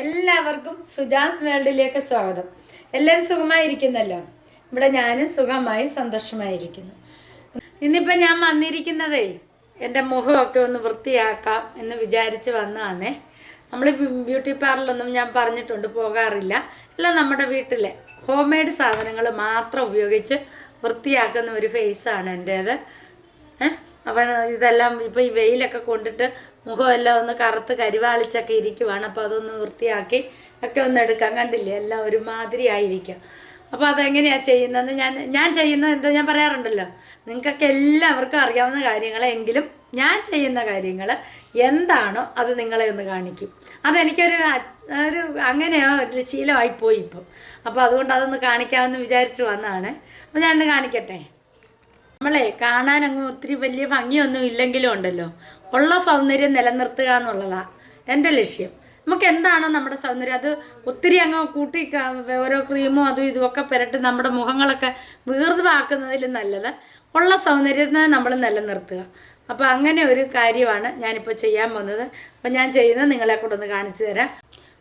എല്ലാവർക്കും സുജാസ് വേൾഡിലേക്ക് സ്വാഗതം. എല്ലാവരും സുഖമായിരിക്കുന്നല്ലോ? ഇവിടെ ഞാനും സുഖമായി സന്തോഷമായിരിക്കുന്നു. ഇന്നിപ്പോൾ ഞാൻ വന്നിരിക്കുന്നതേ എന്റെ മുഖമൊക്കെ ഒന്ന് വൃത്തിയാക്കാം എന്ന് വിചാരിച്ച് വന്നതാണേ. നമ്മൾ ബ്യൂട്ടി പാർലറൊന്നും ഞാൻ പറഞ്ഞിട്ടുണ്ട് പോകാറില്ല. അല്ല നമ്മുടെ വീട്ടിലെ ഹോം മെയ്ഡ് സാധനങ്ങൾ മാത്രം ഉപയോഗിച്ച് വൃത്തിയാക്കുന്ന ഒരു ഫേസാണ് എന്റേത്. ഏഹ് അപ്പം ഇതെല്ലാം ഇപ്പം ഈ വെയിലൊക്കെ കൊണ്ടിട്ട് മുഖമെല്ലാം ഒന്ന് കറുത്ത് കരിവാളിച്ചൊക്കെ ഇരിക്കുവാണ്. അപ്പോൾ അതൊന്ന് വൃത്തിയാക്കി ഒക്കെ ഒന്ന് എടുക്കാൻ കണ്ടില്ലേ? എല്ലാം ഒരുമാതിരി ആയിരിക്കും. അപ്പോൾ അതെങ്ങനെയാണ് ചെയ്യുന്നതെന്ന് ഞാൻ ഞാൻ ചെയ്യുന്നത് എന്താ ഞാൻ പറയാറുണ്ടല്ലോ. നിങ്ങൾക്കൊക്കെ എല്ലാവർക്കും അറിയാവുന്ന കാര്യങ്ങളെങ്കിലും ഞാൻ ചെയ്യുന്ന കാര്യങ്ങൾ എന്താണോ അത് നിങ്ങളെ ഒന്ന് കാണിക്കും. അതെനിക്കൊരു ഒരു അങ്ങനെയോ ഒരു ശീലമായിപ്പോയി ഇപ്പം. അപ്പോൾ അതുകൊണ്ട് അതൊന്ന് കാണിക്കാമെന്ന് വിചാരിച്ച് വന്നതാണ്. അപ്പോൾ ഞാനൊന്ന് കാണിക്കട്ടെ? നമ്മളെ കാണാൻ അങ്ങ് ഒത്തിരി വലിയ ഭംഗിയൊന്നും ഇല്ലെങ്കിലും ഉണ്ടല്ലോ. ഉള്ള സൗന്ദര്യം നിലനിർത്തുക എന്നുള്ളതാ. എന്റെ ലക്ഷ്യം. നമുക്ക് എന്താണോ നമ്മുടെ സൗന്ദര്യം. അത് ഒത്തിരി അങ്ങ് കൂട്ടി ഓരോ ക്രീമും അതും ഇതും ഒക്കെ പുരട്ടി നമ്മുടെ മുഖങ്ങളൊക്കെ വീർവാക്കുന്നതിലും നല്ലത്. ഉള്ള സൗന്ദര്യത്തെ നമ്മൾ നിലനിർത്തുക. അപ്പോൾ അങ്ങനെ ഒരു കാര്യമാണ് ഞാനിപ്പോൾ ചെയ്യാൻ പോകുന്നത്. അപ്പോൾ ഞാൻ ചെയ്യുന്നത് നിങ്ങളെ കൂടെ ഒന്ന് കാണിച്ചു തരാം.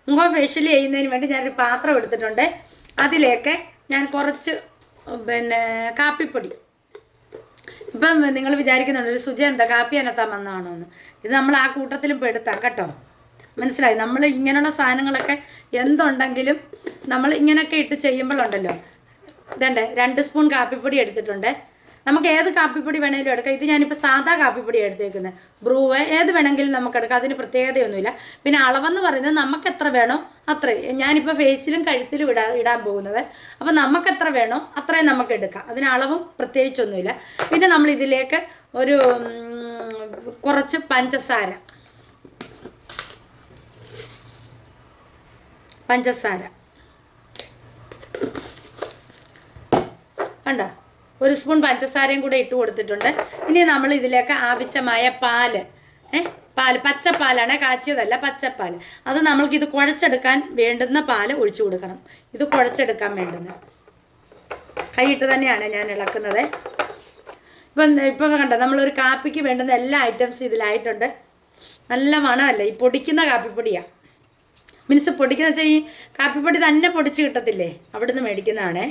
മുഖം ഫേഷ്യൽ ചെയ്യുന്നതിന് വേണ്ടി ഞാനൊരു പാത്രം എടുത്തിട്ടുണ്ട്. അതിലേക്ക് ഞാൻ കുറച്ച് പിന്നെ കാപ്പിപ്പൊടി. ഇപ്പം നിങ്ങൾ വിചാരിക്കുന്നുണ്ട് ഒരു സുജ എന്താ കാപ്പി അനത്താൻ വന്നതാണോ എന്ന് ഇത് നമ്മൾ ആ കൂട്ടത്തിലും പെടുത്താം കേട്ടോ. മനസ്സിലായി? നമ്മൾ ഇങ്ങനെയുള്ള സാധനങ്ങളൊക്കെ എന്തുണ്ടെങ്കിലും നമ്മൾ ഇങ്ങനെയൊക്കെ ഇട്ട് ചെയ്യുമ്പോഴുണ്ടല്ലോ. ഇതണ്ടേ രണ്ട് സ്പൂൺ കാപ്പിപ്പൊടി എടുത്തിട്ടുണ്ട്. നമുക്ക് ഏത് കാപ്പിപ്പൊടി വേണമെങ്കിലും എടുക്കാം. ഇത് ഞാനിപ്പോൾ സാധാ കാപ്പിപ്പൊടി എടുത്തേക്കുന്നത് ബ്രൂവ് ഏത് വേണമെങ്കിലും നമുക്ക് എടുക്കാം. അതിന് പ്രത്യേകതയൊന്നുമില്ല. പിന്നെ അളവെന്ന് പറയുന്നത് നമുക്ക് എത്ര വേണോ അത്രയും. ഞാനിപ്പോൾ ഫേസിലും കഴുത്തിലും ഇടാ ഇടാൻ പോകുന്നത്. അപ്പോൾ നമുക്ക് എത്ര വേണോ അത്രയും നമുക്ക് എടുക്കാം. അതിന് അളവും പ്രത്യേകിച്ചൊന്നുമില്ല. പിന്നെ നമ്മൾ ഇതിലേക്ക് ഒരു കുറച്ച് പഞ്ചസാര. പഞ്ചസാര. കണ്ടോ? ഒരു സ്പൂൺ പഞ്ചസാരയും കൂടെ ഇട്ട് കൊടുത്തിട്ടുണ്ട്. ഇനി നമ്മൾ ഇതിലേക്ക് ആവശ്യമായ പാൽ ഏ പാൽ പച്ചപ്പാലാണ് കാച്ചിയതല്ല പച്ചപ്പാൽ അത് നമ്മൾക്ക് ഇത് കുഴച്ചെടുക്കാൻ വേണ്ടുന്ന പാൽ ഒഴിച്ചു കൊടുക്കണം. ഇത് കുഴച്ചെടുക്കാൻ വേണ്ടുന്ന. കൈയിട്ട് തന്നെയാണ് ഞാൻ ഇളക്കുന്നത്. ഇപ്പം ഇപ്പം കണ്ട നമ്മളൊരു കാപ്പിക്ക് വേണ്ടുന്ന എല്ലാ ഐറ്റംസും ഇതിലായിട്ടുണ്ട്. നല്ല മണമല്ലേ? ഈ പൊടിക്കുന്ന കാപ്പിപ്പൊടിയാണ് മീൻസ് പൊടിക്കുന്ന വെച്ചാൽ ഈ കാപ്പിപ്പൊടി തന്നെ പൊടിച്ച് കിട്ടത്തില്ലേ? അവിടുന്ന് മേടിക്കുന്നതാണേ.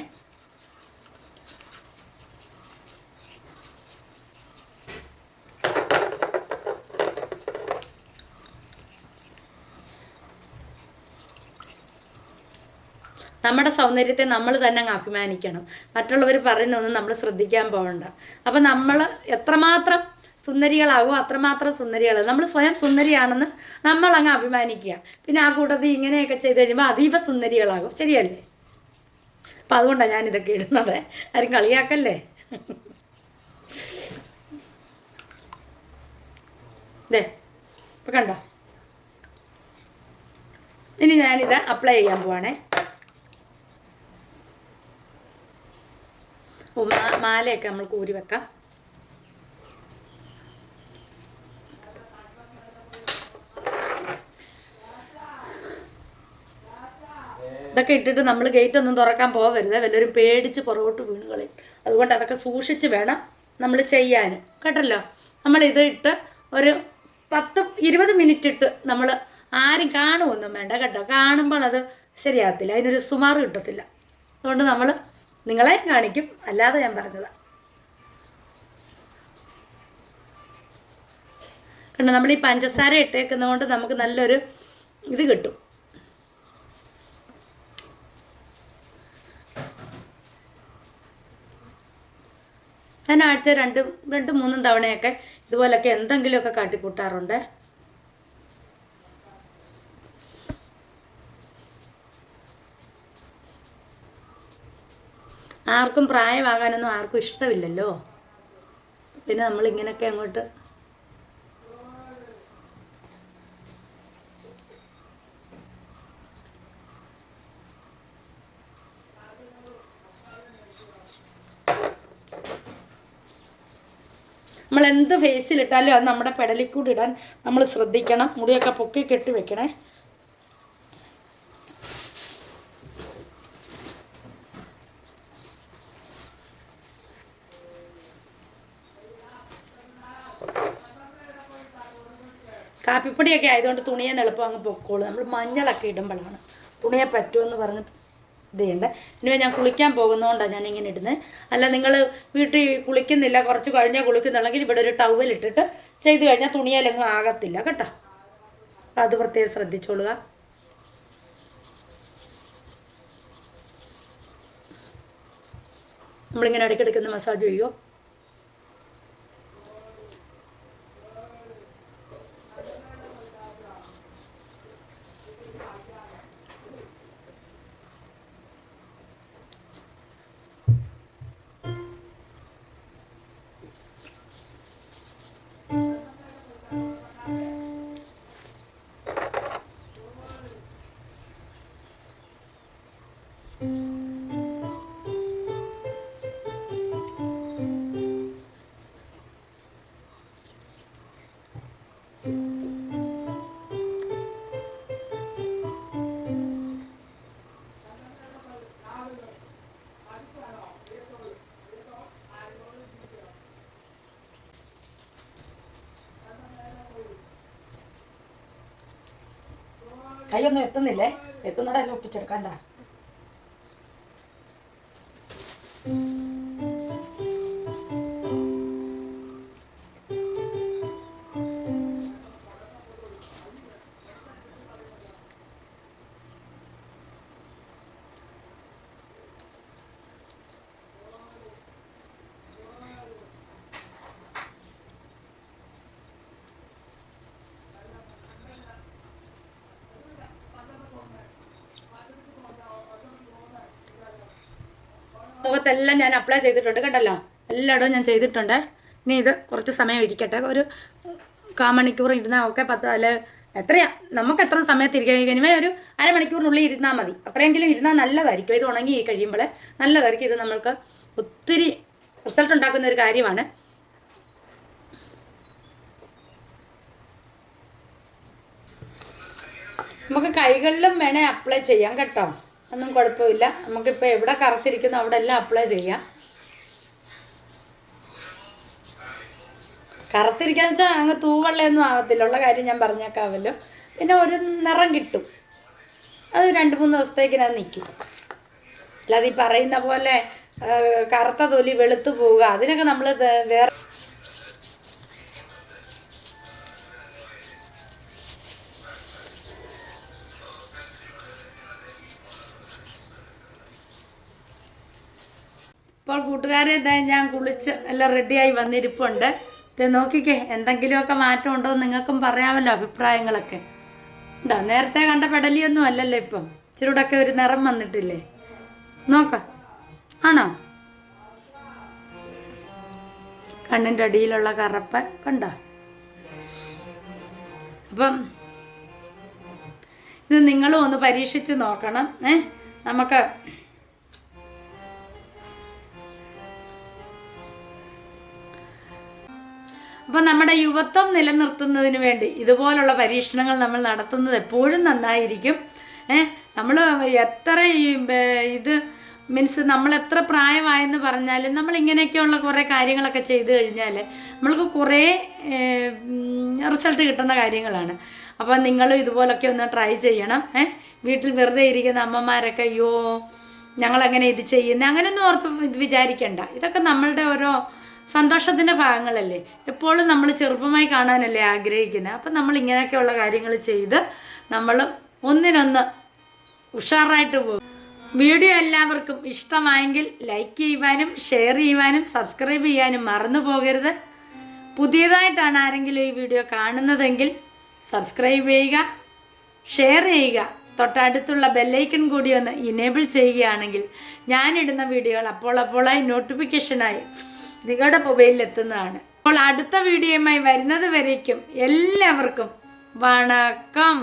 നമ്മുടെ സൗന്ദര്യത്തെ നമ്മൾ തന്നെ അങ്ങ് അഭിമാനിക്കണം. മറ്റുള്ളവർ പറയുന്നതൊന്നും നമ്മൾ ശ്രദ്ധിക്കാൻ പോകണ്ട. അപ്പം നമ്മൾ എത്രമാത്രം സുന്ദരികളാകും അത്രമാത്രം സുന്ദരികൾ നമ്മൾ സ്വയം സുന്ദരിയാണെന്ന് നമ്മൾ അങ്ങ് അഭിമാനിക്കുക. പിന്നെ ആ കൂട്ടത്തിൽ ഇങ്ങനെയൊക്കെ ചെയ്ത് കഴിയുമ്പോൾ അതീവ സുന്ദരികളാകും. ശരിയല്ലേ? അപ്പം അതുകൊണ്ടാണ് ഞാനിതൊക്കെ ഇടുന്നത്. ആരും കളിയാക്കല്ലേ? ദേ ഇപ്പം കണ്ടോ? ഇനി ഞാനിത് അപ്ലൈ ചെയ്യാൻ പോവാണേ. മാലയൊക്കെ നമ്മൾ കൂരി വെക്കാം. ഇതൊക്കെ ഇട്ടിട്ട് നമ്മൾ ഗേറ്റ് ഒന്നും തുറക്കാൻ പോകരുത്. വല്ലവരും പേടിച്ച് പുറകോട്ട് വീണ് കളയും. അതുകൊണ്ട് അതൊക്കെ സൂക്ഷിച്ച് വേണം നമ്മൾ ചെയ്യാൻ. കേട്ടല്ലോ? നമ്മൾ ഇത് ഇട്ട് ഒരു പത്ത് ഇരുപത് മിനിറ്റ് ഇട്ട് നമ്മൾ ആരും കാണുമൊന്നും വേണ്ട കേട്ടോ. കാണുമ്പോൾ അത് ശരിയാകത്തില്ല. അതിനൊരു സുമാറ് കിട്ടത്തില്ല. അതുകൊണ്ട് നമ്മൾ നിങ്ങളെ കാണിക്കും. അല്ലാതെ ഞാൻ പറഞ്ഞതാണ് കണ്ടോ നമ്മൾ ഈ പഞ്ചസാര ഇട്ടേക്കുന്നതുകൊണ്ട് നമുക്ക് നല്ലൊരു ഇത് കിട്ടും. ഞാൻ ആഴ്ച രണ്ട് രണ്ടും മൂന്നും തവണയൊക്കെ ഇതുപോലൊക്കെ എന്തെങ്കിലുമൊക്കെ കാട്ടിക്കൂട്ടാറുണ്ട്. ആർക്കും പ്രായമാകാനൊന്നും ആർക്കും ഇഷ്ടമില്ലല്ലോ. പിന്നെ നമ്മൾ ഇങ്ങനെയൊക്കെ അങ്ങോട്ട് നമ്മൾ എന്ത് ഫേസിലിട്ടാലും അത് നമ്മുടെ പെടലിക്കൂടി ഇടാൻ നമ്മൾ ശ്രദ്ധിക്കണം. മുടിയൊക്കെ പൊക്കി കെട്ടി വെക്കണേ. കാപ്പിപ്പൊടിയൊക്കെ ആയതുകൊണ്ട് തുണിയെ എളുപ്പം അങ്ങ് പൊക്കോളൂ. നമ്മൾ മഞ്ഞളൊക്കെ ഇടുമ്പോഴാണ്. തുണിയെ പറ്റുമെന്ന് പറഞ്ഞ് ഇതുണ്ട് ഇനി ഞാൻ കുളിക്കാൻ പോകുന്നതുകൊണ്ടാണ് ഞാൻ ഇങ്ങനെ ഇടുന്നത് അല്ല നിങ്ങൾ വീട്ടിൽ കുളിക്കുന്നില്ല കുറച്ച് കഴിഞ്ഞാൽ കുളിക്കുന്നുണ്ടെങ്കിൽ ഇവിടെ ഒരു ടവൽ ഇട്ടിട്ട് ചെയ്ത് കഴിഞ്ഞാൽ തുണിയാലെങ്ങും ആകത്തില്ല കേട്ടോ? അത് പ്രത്യേകം ശ്രദ്ധിച്ചോളുക. നമ്മളിങ്ങനെ ഇടയ്ക്കിടയ്ക്ക് ഒന്ന് മസാജ് ചെയ്യുമോ കൈയൊന്നും എത്തുന്നില്ലേ? എത്തുന്നിടല്ലോ ഒപ്പിച്ചെടുക്കാണ്ടാ. മുഖത്തെല്ലാം ഞാൻ അപ്ലൈ ചെയ്തിട്ടുണ്ട്. കണ്ടല്ലോ? എല്ലായിടവും ഞാൻ ചെയ്തിട്ടുണ്ട്. ഇനി ഇത് കുറച്ച് സമയം ഇരിക്കട്ടെ. ഒരു കാമണിക്കൂർ ഇരുന്നാൽ ഒക്കെ പത്ത് അല്ല എത്രയാ? നമുക്ക് എത്ര സമയത്ത് ഇരിക്കാൻ ഇനിമേ ഒരു അരമണിക്കൂറിനുള്ളിൽ ഇരുന്നാൽ മതി. അത്രയെങ്കിലും ഇരുന്നാൽ നല്ലതായിരിക്കും. ഇത് ഉണങ്ങി കഴിയുമ്പോൾ നല്ലതായിരിക്കും. ഇത് നമ്മൾക്ക് ഒത്തിരി റിസൾട്ട് ഉണ്ടാക്കുന്ന ഒരു കാര്യമാണ്. നമുക്ക് കൈകളിലും വേണേൽ അപ്ലൈ ചെയ്യാം കേട്ടോ. ഒന്നും കുഴപ്പമില്ല. നമുക്കിപ്പോൾ എവിടെ കറുത്തിരിക്കുന്നു അവിടെ എല്ലാം അപ്ലൈ ചെയ്യാം. കറുത്തിരിക്കാന്ന് വെച്ചാൽ അങ്ങ് തൂവള്ളയൊന്നും ആവത്തില്ല. ഉള്ള കാര്യം ഞാൻ പറഞ്ഞേക്കാവല്ലോ പിന്നെ ഒരു നിറം കിട്ടും. അത് രണ്ട് മൂന്ന് ദിവസത്തേക്ക് ഞാൻ നിൽക്കും അല്ലാതെ ഈ പറയുന്ന പോലെ കറുത്ത തൊലി വെളുത്തു പോവുക അതിനൊക്കെ നമ്മൾ വേറെ ഇപ്പോൾ കൂട്ടുകാരെ ഇതാ ഞാൻ കുളിച്ച് എല്ലാം റെഡിയായി വന്നിരിപ്പുണ്ട്. ഇത് നോക്കിക്കേ എന്തെങ്കിലുമൊക്കെ മാറ്റം ഉണ്ടോ നിങ്ങൾക്കും പറയാമല്ലോ അഭിപ്രായങ്ങളൊക്കെ. ഉണ്ടോ നേരത്തെ കണ്ട പെടലിയൊന്നും അല്ലല്ലോ ഇപ്പം. ഇച്ചിരൂടൊക്കെ ഒരു നിറം വന്നിട്ടില്ലേ? നോക്കാം. ആണോ? കണ്ണിന്റെ അടിയിലുള്ള കറപ്പ് കണ്ടോ? അപ്പം ഇത് നിങ്ങളും ഒന്ന് പരീക്ഷിച്ച് നോക്കണം. ഏ നമുക്ക് അപ്പം നമ്മുടെ യുവത്വം നിലനിർത്തുന്നതിന് വേണ്ടി ഇതുപോലുള്ള പരീക്ഷണങ്ങൾ നമ്മൾ നടത്തുന്നത് എപ്പോഴും നന്നായിരിക്കും. ഏ നമ്മൾ എത്ര ഇത് മീൻസ് നമ്മൾ എത്ര പ്രായമായെന്ന് പറഞ്ഞാലും നമ്മൾ ഇങ്ങനെയൊക്കെയുള്ള കുറേ കാര്യങ്ങളൊക്കെ ചെയ്തു കഴിഞ്ഞാൽ നമ്മൾക്ക് കുറേ റിസൾട്ട് കിട്ടുന്ന കാര്യങ്ങളാണ്. അപ്പോൾ നിങ്ങളും ഇതുപോലൊക്കെ ഒന്ന് ട്രൈ ചെയ്യണം. ഏ വീട്ടിൽ വെറുതെ ഇരിക്കുന്ന അമ്മമാരൊക്കെ അയ്യോ ഞങ്ങളങ്ങനെ ഇത് ചെയ്യുന്നത് അങ്ങനെയൊന്നും ഓർത്ത് ഇത് വിചാരിക്കണ്ട. ഇതൊക്കെ നമ്മളുടെ ഓരോ സന്തോഷത്തിന്റെ ഭാഗങ്ങളല്ലേ? എപ്പോഴും നമ്മൾ ചെറുപ്പമായി കാണാനല്ലേ ആഗ്രഹിക്കുന്നത് അപ്പം നമ്മൾ ഇങ്ങനെയൊക്കെയുള്ള കാര്യങ്ങൾ ചെയ്ത് നമ്മൾ ഒന്നിനൊന്ന് ഉഷാറായിട്ട് പോകും. വീഡിയോ എല്ലാവർക്കും ഇഷ്ടമായെങ്കിൽ ലൈക്ക് ചെയ്യുവാനും ഷെയർ ചെയ്യുവാനും സബ്സ്ക്രൈബ് ചെയ്യാനും മറന്നു പോകരുത്. പുതിയതായിട്ടാണ് ആരെങ്കിലും ഈ വീഡിയോ കാണുന്നതെങ്കിൽ സബ്സ്ക്രൈബ് ചെയ്യുക ഷെയർ ചെയ്യുക. തൊട്ടടുത്തുള്ള ബെല്ലൈക്കൺ കൂടി ഒന്ന് ഇനേബിൾ ചെയ്യുകയാണെങ്കിൽ ഞാനിടുന്ന വീഡിയോകൾ അപ്പോൾ അപ്പോളായി നോട്ടിഫിക്കേഷനായി നിങ്ങളുടെ മൊബൈലിൽ എത്തുന്നതാണ് അപ്പോൾ അടുത്ത വീഡിയോയുമായി വരുന്നത് വരേക്കും. എല്ലാവർക്കും വണക്കം.